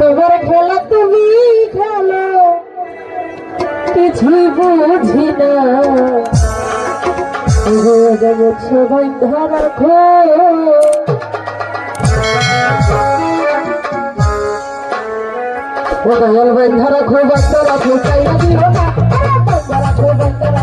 তোমার খেলা তুমি খেলো কিছুই বুঝি না সবাই ধরা খো ও দয়াল বন্ধ রাখো বাচ্চারা ফুটাই না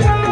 Thank you.